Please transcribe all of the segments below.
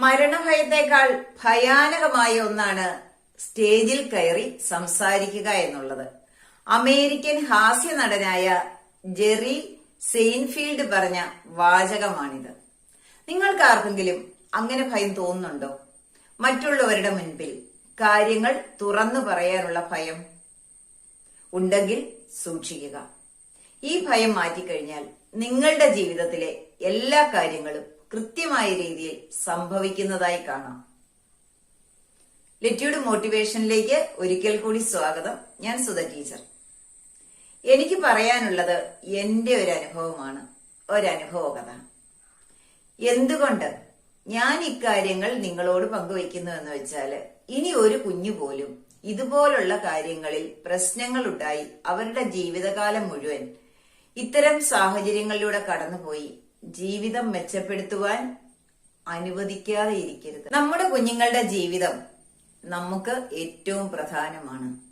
മരണഭയത്തേക്കാൾ ഭയാനകമായ ഒന്നാണ് സ്റ്റേജിൽ കയറി സംസാരിക്കുക എന്നുള്ളത്. അമേരിക്കൻ ഹാസ്യ നടനായ ജെറി സെയിൻഫീൽഡ് പറഞ്ഞ വാചകമാണിത്. നിങ്ങൾക്ക് ആർക്കെങ്കിലും അങ്ങനെ ഭയം തോന്നുന്നുണ്ടോ? മറ്റുള്ളവരുടെ മുൻപിൽ കാര്യങ്ങൾ തുറന്നു പറയാനുള്ള ഭയം ഉണ്ടെങ്കിൽ സൂക്ഷിക്കുക. ഈ ഭയം മാറ്റിക്കഴിഞ്ഞാൽ നിങ്ങളുടെ ജീവിതത്തിലെ എല്ലാ കാര്യങ്ങളും കൃത്യമായ രീതിയിൽ സംഭവിക്കുന്നതായി കാണാം. ലിറ്റിയുടെ മോട്ടിവേഷനിലേക്ക് ഒരിക്കൽ കൂടി സ്വാഗതം. ഞാൻ സുധ ടീച്ചർ. എനിക്ക് പറയാനുള്ളത് എന്റെ ഒരു അനുഭവമാണ്. ഒരനുഭവ കഥ. എന്തുകൊണ്ട് ഞാൻ ഇക്കാര്യങ്ങൾ നിങ്ങളോട് പങ്കുവെക്കുന്നു എന്ന് വെച്ചാൽ ഇനി ഒരു കുഞ്ഞു പോലും ഇതുപോലുള്ള കാര്യങ്ങളിൽ പ്രശ്നങ്ങൾ ഉണ്ടായി അവരുടെ ജീവിതകാലം മുഴുവൻ ഇത്തരം സാഹചര്യങ്ങളിലൂടെ കടന്നുപോയി ജീവിതം മെച്ചപ്പെടുത്തുവാൻ അനുവദിക്കാതെ ഇരിക്കരുത്. നമ്മുടെ കുഞ്ഞുങ്ങളുടെ ജീവിതം നമുക്ക് ഏറ്റവും പ്രധാനമാണ്.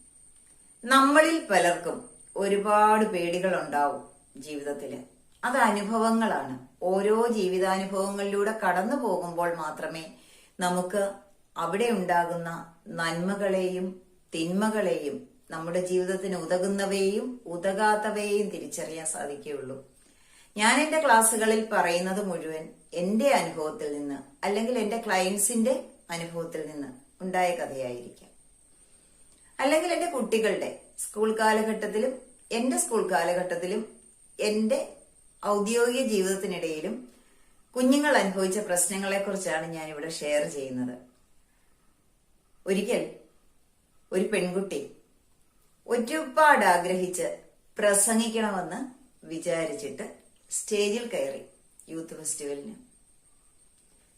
നമ്മളിൽ പലർക്കും ഒരുപാട് പേടികൾ ഉണ്ടാവും ജീവിതത്തിൽ. അത് അനുഭവങ്ങളാണ്. ഓരോ ജീവിതാനുഭവങ്ങളിലൂടെ കടന്നു പോകുമ്പോൾ മാത്രമേ നമുക്ക് അവിടെ ഉണ്ടാകുന്ന നന്മകളെയും തിന്മകളെയും നമ്മുടെ ജീവിതത്തിന് ഉതകുന്നവയെയും ഉതകാത്തവയെയും തിരിച്ചറിയാൻ സാധിക്കുകയുള്ളൂ. ഞാൻ എന്റെ ക്ലാസ്സുകളിൽ പറയുന്നത് മുഴുവൻ എന്റെ അനുഭവത്തിൽ നിന്ന് അല്ലെങ്കിൽ എന്റെ ക്ലയൻസിന്റെ അനുഭവത്തിൽ നിന്ന് ഉണ്ടായ കഥയായിരിക്കാം. അല്ലെങ്കിൽ എന്റെ കുട്ടികളുടെ സ്കൂൾ കാലഘട്ടത്തിലും എന്റെ സ്കൂൾ കാലഘട്ടത്തിലും എന്റെ ഔദ്യോഗിക ജീവിതത്തിനിടയിലും കുഞ്ഞുങ്ങൾ അനുഭവിച്ച പ്രശ്നങ്ങളെക്കുറിച്ചാണ് ഞാൻ ഇവിടെ ഷെയർ ചെയ്യുന്നത്. ഒരിക്കൽ ഒരു പെൺകുട്ടി ഒരുപാട് ആഗ്രഹിച്ച് പ്രസംഗിക്കണമെന്ന് വിചാരിച്ചിട്ട് സ്റ്റേജിൽ കയറി യൂത്ത് ഫെസ്റ്റിവലിന്.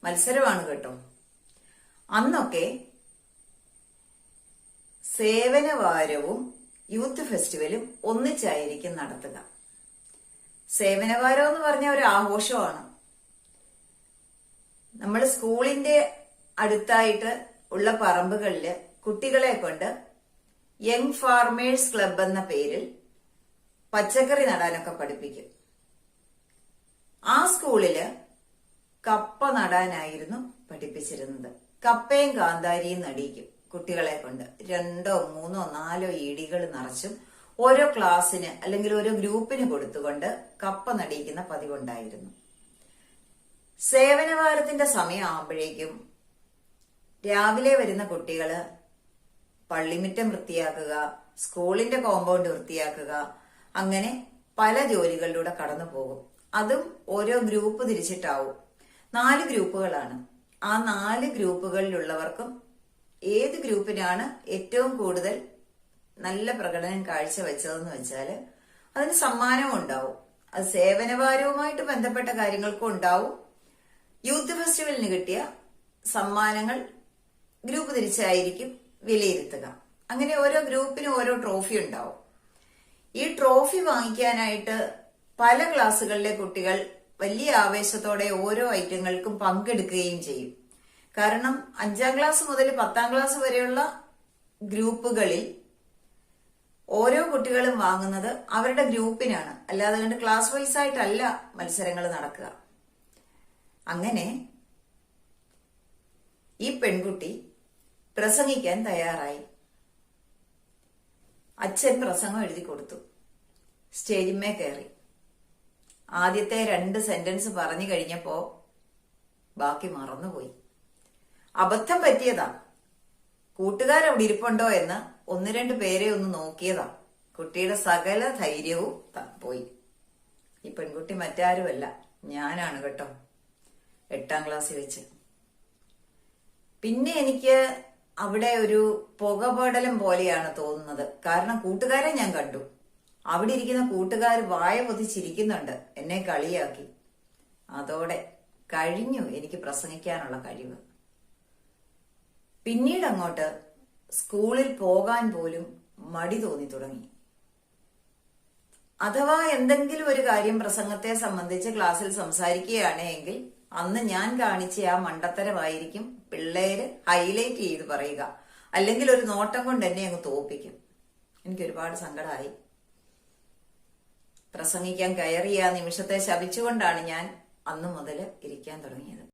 മത്സരമാണ് കേട്ടോ. അന്നൊക്കെ സേവനവാരവും യൂത്ത് ഫെസ്റ്റിവലും ഒന്നിച്ചായിരിക്കും നടത്തുക. സേവനവാരം എന്ന് പറഞ്ഞ ഒരു ആഘോഷമാണ്. നമ്മൾ സ്കൂളിന്റെ അടുത്തായിട്ട് ഉള്ള പറമ്പുകളിൽ കുട്ടികളെ കൊണ്ട് യങ് ഫാർമേഴ്സ് ക്ലബ് എന്ന പേരിൽ പച്ചക്കറി നടാനൊക്കെ പഠിപ്പിക്കും. സ്കൂളിൽ കപ്പ നടാനായിരുന്നു പഠിപ്പിച്ചിരുന്നത്. കപ്പയും കാന്താരിയും നടിക്കും കുട്ടികളെ കൊണ്ട്. രണ്ടോ മൂന്നോ നാലോ ഇടികൾ നിറച്ചും ഓരോ ക്ലാസ്സിന് അല്ലെങ്കിൽ ഓരോ ഗ്രൂപ്പിന് കൊടുത്തുകൊണ്ട് കപ്പ നടിയിക്കുന്ന പതിവുണ്ടായിരുന്നു. സേവനവാരത്തിന്റെ സമയം ആകുമ്പോഴേക്കും രാവിലെ വരുന്ന കുട്ടികൾ പള്ളിമുറ്റം വൃത്തിയാക്കുക സ്കൂളിന്റെ കോമ്പൗണ്ട് വൃത്തിയാക്കുക അങ്ങനെ പല ജോലികളിലൂടെ കടന്നു പോകും അതും ഓരോ ഗ്രൂപ്പ് തിരിച്ചിട്ടാവും. നാല് ഗ്രൂപ്പുകളാണ്. ആ നാല് ഗ്രൂപ്പുകളിലുള്ളവർക്കും ഏത് ഗ്രൂപ്പിനാണ് ഏറ്റവും കൂടുതൽ നല്ല പ്രകടനം കാഴ്ചവെച്ചതെന്ന് വെച്ചാൽ അതിന് സമ്മാനവും ഉണ്ടാവും അത് സേവനഭാരവുമായിട്ട് ബന്ധപ്പെട്ട കാര്യങ്ങൾക്കും ഉണ്ടാവും. യൂത്ത് ഫെസ്റ്റിവലിന് കിട്ടിയ സമ്മാനങ്ങൾ ഗ്രൂപ്പ് തിരിച്ചായിരിക്കും വിലയിരുത്തുക. അങ്ങനെ ഓരോ ഗ്രൂപ്പിനും ഓരോ ട്രോഫി ഉണ്ടാവും. ഈ ട്രോഫി വാങ്ങിക്കാനായിട്ട് പല ക്ലാസ്സുകളിലെ കുട്ടികൾ വലിയ ആവേശത്തോടെ ഓരോ ഐറ്റങ്ങൾക്കും പങ്കെടുക്കുകയും ചെയ്യും. കാരണം അഞ്ചാം ക്ലാസ് മുതൽ പത്താം ക്ലാസ് വരെയുള്ള ഗ്രൂപ്പുകളിൽ ഓരോ കുട്ടികളും വാങ്ങുന്നത് അവരുടെ ഗ്രൂപ്പിനാണ്. അല്ലാതെ കണ്ട് ക്ലാസ് വൈസ് ആയിട്ടല്ല മത്സരങ്ങൾ നടക്കുക. അങ്ങനെ ഈ പെൺകുട്ടി പ്രസംഗിക്കാൻ തയ്യാറായി. അച്ഛൻ പ്രസംഗം എഴുതി കൊടുത്തു. സ്റ്റേജിന്മേ കയറി. ആദ്യത്തെ രണ്ട് സെന്റൻസ് പറഞ്ഞു കഴിഞ്ഞപ്പോ ബാക്കി മറന്നുപോയി. അബദ്ധം പറ്റിയതാ. കൂട്ടുകാരവിടെ ഇരിപ്പുണ്ടോ എന്ന് ഒന്ന് രണ്ട് പേരെ ഒന്ന് നോക്കിയതാ. കുട്ടിയുടെ സകല ധൈര്യവും പോയി. ഈ പെൺകുട്ടി മറ്റാരുമല്ല ഞാനാണ് കേട്ടോ എട്ടാം ക്ലാസ്സിൽ വെച്ച്. പിന്നെ എനിക്ക് അവിടെ ഒരു പുകപടലം പോലെയാണ് തോന്നുന്നത്. കാരണം കൂട്ടുകാരെ ഞാൻ കണ്ടു. അവിടെ ഇരിക്കുന്ന കൂട്ടുകാർ വായ പൊതിച്ചിരിക്കുന്നുണ്ട് എന്നെ കളിയാക്കി. അതോടെ കഴിഞ്ഞു എനിക്ക് പ്രസംഗിക്കാനുള്ള കഴിവ്. പിന്നീട് അങ്ങോട്ട് സ്കൂളിൽ പോകാൻ പോലും മടി തോന്നി തുടങ്ങി. അഥവാ എന്തെങ്കിലും ഒരു കാര്യം പ്രസംഗത്തെ സംബന്ധിച്ച് ക്ലാസ്സിൽ സംസാരിക്കുകയാണ് എങ്കിൽ അന്ന് ഞാൻ കാണിച്ച ആ മണ്ടത്തരമായിരിക്കും പിള്ളേര് ഹൈലൈറ്റ് ചെയ്ത് പറയുക. അല്ലെങ്കിൽ ഒരു നോട്ടം കൊണ്ട് എന്നെ അങ്ങ് തോപ്പിക്കും എനിക്ക് ഒരുപാട് സങ്കടമായി. പ്രസംഗിക്കാൻ കയറിയ നിമിഷത്തെ ശപിച്ചുകൊണ്ടാണ് ഞാൻ അന്നു മുതൽ ഇരിക്കാൻ തുടങ്ങിയത്.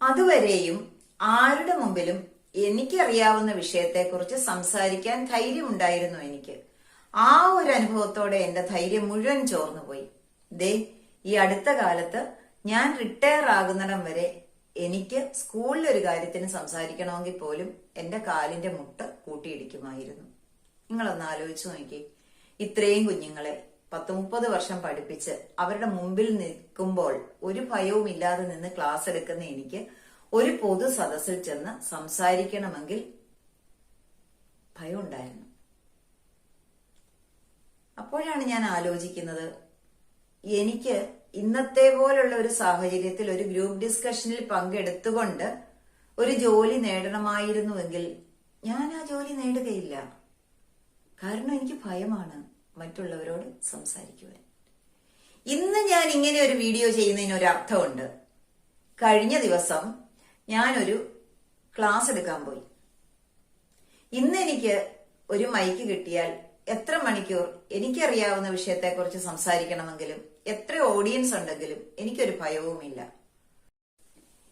അതുവരെയും ആരുടെ മുമ്പിലും എനിക്കറിയാവുന്ന വിഷയത്തെക്കുറിച്ച് സംസാരിക്കാൻ ധൈര്യമുണ്ടായിരുന്നു എനിക്ക്. ആ ഒരു അനുഭവത്തോടെ എന്റെ ധൈര്യം മുഴുവൻ ചോർന്നുപോയി ദേ ഈ അടുത്ത കാലത്ത് ഞാൻ റിട്ടയർ ആകുന്നിടം വരെ എനിക്ക് സ്കൂളിൽ ഒരു കാര്യത്തിന് സംസാരിക്കണമെങ്കിൽ പോലും എന്റെ കാലിന്റെ മുട്ട് കൂട്ടിയിടിക്കുമായിരുന്നു. നിങ്ങളൊന്ന് ആലോചിച്ചു നോക്കി ഇത്രയും കുഞ്ഞുങ്ങളെ പത്ത് മുപ്പത് വർഷം പഠിപ്പിച്ച് അവരുടെ മുമ്പിൽ നിൽക്കുമ്പോൾ ഒരു ഭയവും ഇല്ലാതെ നിന്ന് ക്ലാസ് എടുക്കുന്ന എനിക്ക് ഒരു പൊതു സദസ്സിൽ ചെന്ന് സംസാരിക്കണമെങ്കിൽ ഭയമുണ്ടായിരുന്നു. അപ്പോഴാണ് ഞാൻ ആലോചിക്കുന്നത് എനിക്ക് ഇന്നത്തെ പോലുള്ള ഒരു സാഹചര്യത്തിൽ ഒരു ഗ്രൂപ്പ് ഡിസ്കഷനിൽ പങ്കെടുത്തുകൊണ്ട് ഒരു ജോലി നേടണമായിരുന്നുവെങ്കിൽ ഞാൻ ആ ജോലി നേടുകയില്ല. കാരണം എനിക്ക് ഭയമാണ്. മറ്റുള്ളവരോട് സംസാരിക്കുവാൻ. ഇന്ന് ഞാൻ ഇങ്ങനെ ഒരു വീഡിയോ ചെയ്യുന്നതിന് ഒരു അർത്ഥമുണ്ട്. കഴിഞ്ഞ ദിവസം ഞാനൊരു ക്ലാസ് എടുക്കാൻ പോയി. ഇന്ന് എനിക്ക് ഒരു മൈക്ക് കിട്ടിയാൽ എത്ര മണിക്കൂർ എനിക്കറിയാവുന്ന വിഷയത്തെക്കുറിച്ച് സംസാരിക്കണമെങ്കിലും എത്ര ഓഡിയൻസ് ഉണ്ടെങ്കിലും എനിക്കൊരു ഭയവുമില്ല.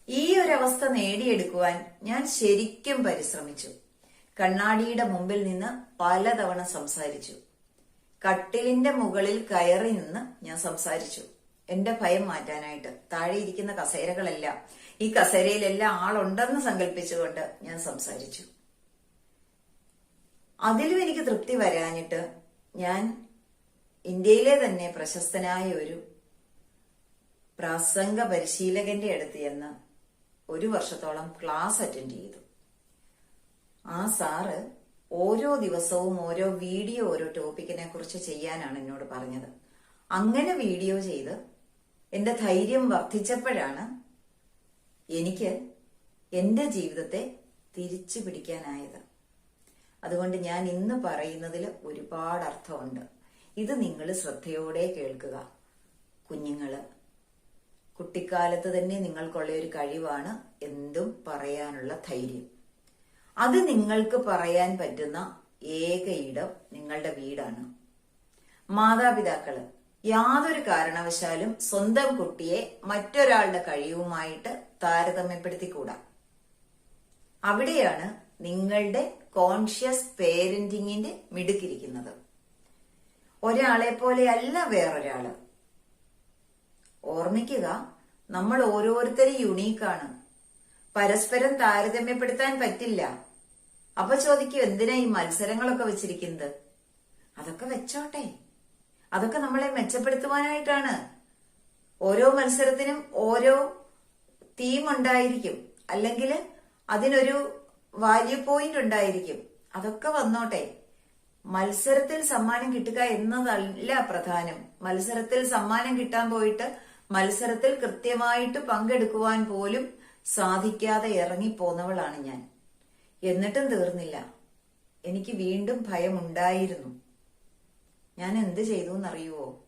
ഈ ഒരു അവസ്ഥ നേടിയെടുക്കുവാൻ ഞാൻ ശരിക്കും പരിശ്രമിച്ചു. കണ്ണാടിയുടെ മുമ്പിൽ നിന്ന് പലതവണ സംസാരിച്ചു. കട്ടിലിന്റെ മുകളിൽ കയറി നിന്ന് ഞാൻ സംസാരിച്ചു. എന്റെ ഭയം മാറ്റാനായിട്ട്. താഴെ ഇരിക്കുന്ന കസേരകളെല്ലാം. ഈ കസേരയിലെല്ലാം ആളുണ്ടെന്ന് സങ്കല്പിച്ചുകൊണ്ട് ഞാൻ സംസാരിച്ചു. അതിലും എനിക്ക് തൃപ്തി വരാഞ്ഞിട്ട് ഞാൻ ഇന്ത്യയിലെ തന്നെ പ്രശസ്തനായ ഒരു പ്രാസംഗ പരിശീലകന്റെ അടുത്ത് ചെന്ന് ഒരു വർഷത്തോളം ക്ലാസ് അറ്റൻഡ് ചെയ്തു. ആ സാറ് ഓരോ ദിവസവും ഓരോ വീഡിയോ ഓരോ ടോപ്പിക്കിനെ കുറിച്ച് ചെയ്യാനാണ് എന്നോട് പറഞ്ഞത്. അങ്ങനെ വീഡിയോ ചെയ്ത് എന്റെ ധൈര്യം വർദ്ധിച്ചപ്പോഴാണ് എനിക്ക് എന്റെ ജീവിതത്തെ തിരിച്ചു പിടിക്കാനായത്. അതുകൊണ്ട് ഞാൻ ഇന്ന് പറയുന്നതിൽ ഒരുപാട് അർത്ഥമുണ്ട്. ഇത് നിങ്ങൾ ശ്രദ്ധയോടെ കേൾക്കുക. കുഞ്ഞുങ്ങൾ കുട്ടിക്കാലത്ത് തന്നെ നിങ്ങൾക്കുള്ള ഒരു കഴിവാണ് എന്തും പറയാനുള്ള ധൈര്യം. അത് നിങ്ങൾക്ക് പറയാൻ പറ്റുന്ന ഏക ഇടം നിങ്ങളുടെ വീടാണ്. മാതാപിതാക്കൾ യാതൊരു കാരണവശാലും സ്വന്തം കുട്ടിയെ മറ്റൊരാളുടെ കഴിവുമായിട്ട് താരതമ്യപ്പെടുത്തിക്കൂടാ. അവിടെയാണ് നിങ്ങളുടെ കോൺഷ്യസ് പേരന്റിങ്ങിന്റെ മിടുക്കിരിക്കുന്നത്. ഒരാളെ പോലെയല്ല വേറൊരാൾ. ഓർമ്മിക്കുക നമ്മൾ ഓരോരുത്തരും യുണീക്കാണ് പരസ്പരം താരതമ്യപ്പെടുത്താൻ പറ്റില്ല. അപ്പൊ ചോദിക്കൂ എന്തിനാ ഈ മത്സരങ്ങളൊക്കെ വെച്ചിരിക്കുന്നത്? അതൊക്കെ വെച്ചോട്ടെ. അതൊക്കെ നമ്മളെ മെച്ചപ്പെടുത്തുവാനായിട്ടാണ്. ഓരോ മത്സരത്തിനും ഓരോ തീം ഉണ്ടായിരിക്കും. അല്ലെങ്കിൽ അതിനൊരു വാല്യൂ പോയിന്റ് ഉണ്ടായിരിക്കും. അതൊക്കെ വന്നോട്ടെ. മത്സരത്തിൽ സമ്മാനം കിട്ടുക എന്നതല്ല പ്രധാനം. മത്സരത്തിൽ സമ്മാനം കിട്ടാൻ പോയിട്ട് മത്സരത്തിൽ കൃത്യമായിട്ട് പങ്കെടുക്കുവാൻ പോലും സാധിക്കാതെ ഇറങ്ങിപ്പോന്നവളാണ് ഞാൻ. എന്നിട്ടും തീർന്നില്ല. എനിക്ക് വീണ്ടും ഭയമുണ്ടായിരുന്നു. ഞാൻ എന്ത് ചെയ്തു എന്നറിയുവോ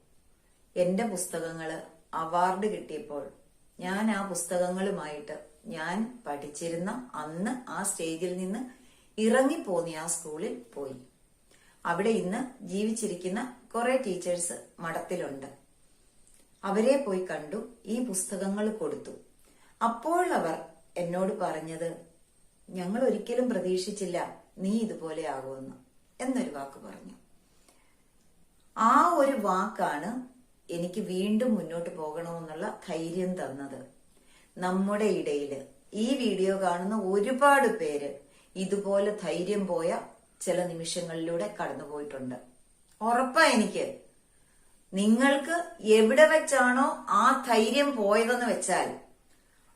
എന്റെ പുസ്തകങ്ങൾ അവാർഡ് കിട്ടിയപ്പോൾ ഞാൻ ആ പുസ്തകങ്ങളുമായിട്ട് ഞാൻ പഠിച്ചിരുന്ന അന്ന് ആ സ്റ്റേജിൽ നിന്ന് ഇറങ്ങിപ്പോന്നി ആ സ്കൂളിൽ പോയി. അവിടെ ഇന്ന് ജീവിച്ചിരിക്കുന്ന കുറെ ടീച്ചേഴ്സ് മഠത്തിലുണ്ട്. അവരെ പോയി കണ്ടു ഈ പുസ്തകങ്ങൾ കൊടുത്തു. അപ്പോൾ അവർ എന്നോട് പറഞ്ഞത് ഞങ്ങൾ ഒരിക്കലും പ്രതീക്ഷിച്ചില്ല നീ ഇതുപോലെ ആകുമെന്ന് എന്നൊരു വാക്ക് പറഞ്ഞു. ആ ഒരു വാക്കാണ് എനിക്ക് വീണ്ടും മുന്നോട്ട് പോകണമെന്നുള്ള ധൈര്യം തന്നത്. നമ്മുടെ ഇടയിൽ ഈ വീഡിയോ കാണുന്ന ഒരുപാട് പേര് ഇതുപോലെ ധൈര്യം പോയ ചില നിമിഷങ്ങളിലൂടെ കടന്നുപോയിട്ടുണ്ട്. ഉറപ്പാ എനിക്ക്. നിങ്ങൾക്ക് എവിടെ വെച്ചാണോ ആ ധൈര്യം പോയതെന്ന് വെച്ചാൽ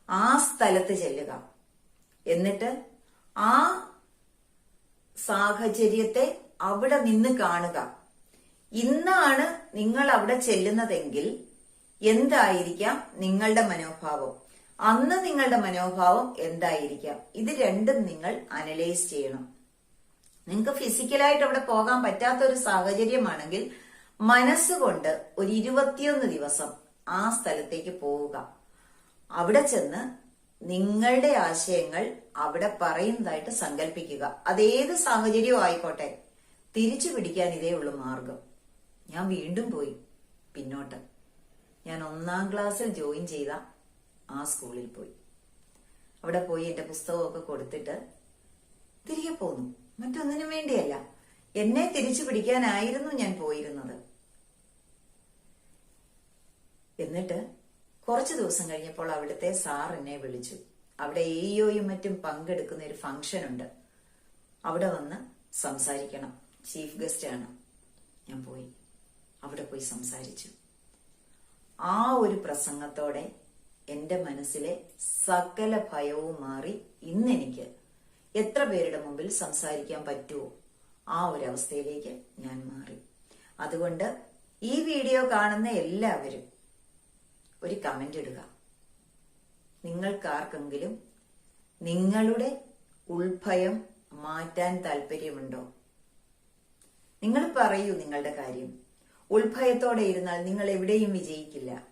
ആ സ്ഥലത്ത് ചെല്ലുക. എന്നിട്ട് ആ സാഹചര്യത്തെ അവിടെ നിന്ന് കാണുക. ഇന്നാണ് നിങ്ങൾ അവിടെ ചെല്ലുന്നതെങ്കിൽ എന്തായിരിക്കാം നിങ്ങളുടെ മനോഭാവം? അന്ന് നിങ്ങളുടെ മനോഭാവം എന്തായിരിക്കാം? ഇത് രണ്ടും നിങ്ങൾ അനലൈസ് ചെയ്യണം. നിങ്ങൾക്ക് ഫിസിക്കലായിട്ട് അവിടെ പോകാൻ പറ്റാത്ത ഒരു സാഹചര്യമാണെങ്കിൽ മനസ്സുകൊണ്ട് ഒരു ഇരുപത്തിയൊന്ന് ദിവസം ആ സ്ഥലത്തേക്ക് പോവുക. അവിടെ ചെന്ന് നിങ്ങളുടെ ആശയങ്ങൾ അവിടെ പറയുന്നതായിട്ട് സങ്കല്പിക്കുക അതേത് സാഹചര്യവും ആയിക്കോട്ടെ. തിരിച്ചു പിടിക്കാൻ ഇതേ ഉള്ളു മാർഗം. ഞാൻ വീണ്ടും പോയി പിന്നോട്ട്. ഞാൻ ഒന്നാം ക്ലാസ്സിൽ ജോയിൻ ചെയ്ത ആ സ്കൂളിൽ പോയി. അവിടെ പോയി എന്റെ പുസ്തകമൊക്കെ കൊടുത്തിട്ട് തിരികെ പോന്നു. മറ്റൊന്നിനും വേണ്ടിയല്ല. എന്നെ തിരിച്ചു പിടിക്കാനായിരുന്നു ഞാൻ പോയിരുന്നത്. എന്നിട്ട് കുറച്ചു ദിവസം കഴിഞ്ഞപ്പോൾ അവിടുത്തെ സാർ എന്നെ വിളിച്ചു. അവിടെ എയോയും മറ്റും പങ്കെടുക്കുന്ന ഒരു ഫംഗ്ഷൻ ഉണ്ട്. അവിടെ വന്ന് സംസാരിക്കണം. ചീഫ് ഗസ്റ്റ് ആണ്. ഞാൻ പോയി. അവിടെ പോയി സംസാരിച്ചു. ആ ഒരു പ്രസംഗത്തോടെ എന്റെ മനസ്സിലെ സകല ഭയവും മാറി ഇന്നെനിക്ക് എത്ര പേരുടെ മുമ്പിൽ സംസാരിക്കാൻ പറ്റുമോ ആ ഒരു അവസ്ഥയിലേക്ക് ഞാൻ മാറി. അതുകൊണ്ട് ഈ വീഡിയോ കാണുന്ന എല്ലാവരും ഒരു കമന്റ് ഇടുക. നിങ്ങൾക്കാർക്കെങ്കിലും നിങ്ങളുടെ ഉൾഭയം മാറ്റാൻ താല്പര്യമുണ്ടോ? നിങ്ങൾ പറയൂ നിങ്ങളുടെ കാര്യം. ഉൾഭയത്തോടെ ഇരുന്നാൽ നിങ്ങൾ എവിടെയും വിജയിക്കില്ല.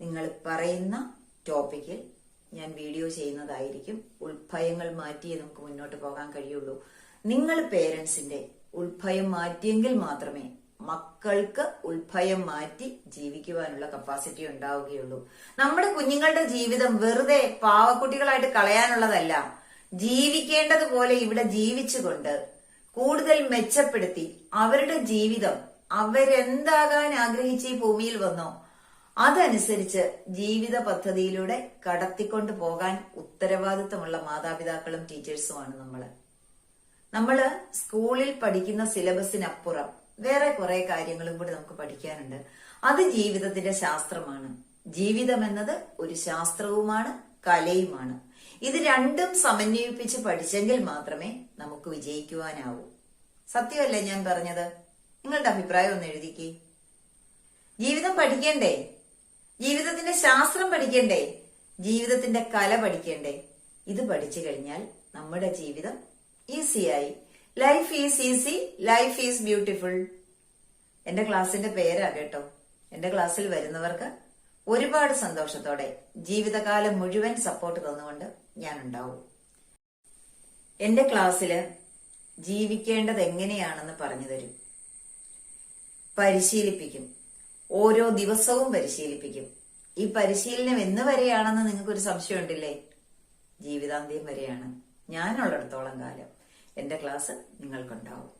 നിങ്ങൾ പറയുന്ന ടോപ്പിക്കിൽ ഞാൻ വീഡിയോ ചെയ്യുന്നതായിരിക്കും. ഉൾഭയങ്ങൾ മാറ്റിയേ നമുക്ക് മുന്നോട്ട് പോകാൻ കഴിയുള്ളൂ. നിങ്ങൾ പേരൻസിന്റെ ഉൾഭയം മാറ്റിയെങ്കിൽ മാത്രമേ മക്കൾക്ക് ഉൾഭയം മാറ്റി ജീവിക്കുവാനുള്ള കപ്പാസിറ്റി ഉണ്ടാവുകയുള്ളൂ. നമ്മുടെ കുഞ്ഞുങ്ങളുടെ ജീവിതം വെറുതെ പാവക്കുട്ടികളായിട്ട് കളയാനുള്ളതല്ല. ജീവിക്കേണ്ടതുപോലെ ഇവിടെ ജീവിച്ചുകൊണ്ട് കൂടുതൽ മെച്ചപ്പെടുത്തി അവരുടെ ജീവിതം അവരെന്താകാൻ ആഗ്രഹിച്ച് ഈ ഭൂമിയിൽ വന്നോ അതനുസരിച്ച് ജീവിത പദ്ധതിയിലൂടെ കടത്തിക്കൊണ്ട് പോകാൻ ഉത്തരവാദിത്തമുള്ള മാതാപിതാക്കളും ടീച്ചേഴ്സുമാണ് നമ്മൾ. നമ്മൾ സ്കൂളിൽ പഠിക്കുന്ന സിലബസിനപ്പുറം വേറെ കുറെ കാര്യങ്ങളും കൂടി നമുക്ക് പഠിക്കാനുണ്ട്. അത് ജീവിതത്തിന്റെ ശാസ്ത്രമാണ്. ജീവിതം എന്നത് ഒരു ശാസ്ത്രവുമാണ് കലയുമാണ്. ഇത് രണ്ടും സമന്വയിപ്പിച്ച് പഠിച്ചെങ്കിൽ മാത്രമേ നമുക്ക് വിജയിക്കുവാനാവൂ. സത്യമല്ലേ ഞാൻ പറഞ്ഞത്? നിങ്ങളുടെ അഭിപ്രായം ഒന്ന് എഴുതിക്കേ. ജീവിതം പഠിക്കണ്ടേ? ജീവിതത്തിന്റെ ശാസ്ത്രം പഠിക്കണ്ടേ? ജീവിതത്തിന്റെ കല പഠിക്കണ്ടേ? ഇത് പഠിച്ചു കഴിഞ്ഞാൽ നമ്മുടെ ജീവിതം ഈസിയായി life is easy life is beautiful എന്റെ ക്ലാസിന്റെ പേരാ കേട്ടോ. എന്റെ ക്ലാസ്സിൽ വരുന്നവർക്ക് ഒരുപാട് സന്തോഷത്തോടെ ജീവിതകാലം മുഴുവൻ സപ്പോർട്ട് തന്നുകൊണ്ട് ഞാൻ ഉണ്ടാവും എന്റെ ക്ലാസ്സിൽ ജീവിക്കേണ്ടത് എങ്ങനെയാണെന്ന് പറഞ്ഞു തരും. പരിശീലിപ്പിക്കും. ഓരോ ദിവസവും പരിശീലിപ്പിക്കും. ഈ പരിശീലനം എന്ന് വരെയാണെന്ന് നിങ്ങൾക്കൊരു സംശയം ഉണ്ടില്ലേ ജീവിതാന്ത്യം വരെയാണ്. ഞാനുള്ളിടത്തോളം കാലം. എന്റെ ക്ലാസ് നിങ്ങൾക്കുണ്ടാവും.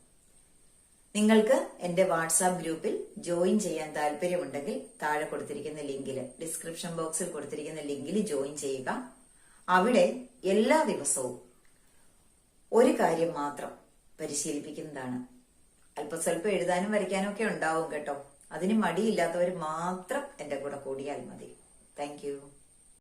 നിങ്ങൾക്ക് എന്റെ വാട്സാപ്പ് ഗ്രൂപ്പിൽ ജോയിൻ ചെയ്യാൻ താല്പര്യമുണ്ടെങ്കിൽ താഴെ കൊടുത്തിരിക്കുന്ന ലിങ്കിൽ ഡിസ്ക്രിപ്ഷൻ ബോക്സിൽ കൊടുത്തിരിക്കുന്ന ലിങ്കിൽ ജോയിൻ ചെയ്യുക. അവിടെ എല്ലാ ദിവസവും ഒരു കാര്യം മാത്രം പരിശീലിപ്പിക്കുന്നതാണ്. അല്പസ്വല്പം എഴുതാനും വരയ്ക്കാനും ഒക്കെ ഉണ്ടാവും കേട്ടോ. അതിന് മടിയില്ലാത്തവർ മാത്രം എന്റെ കൂടെ കൂടിയാൽ മതി. താങ്ക്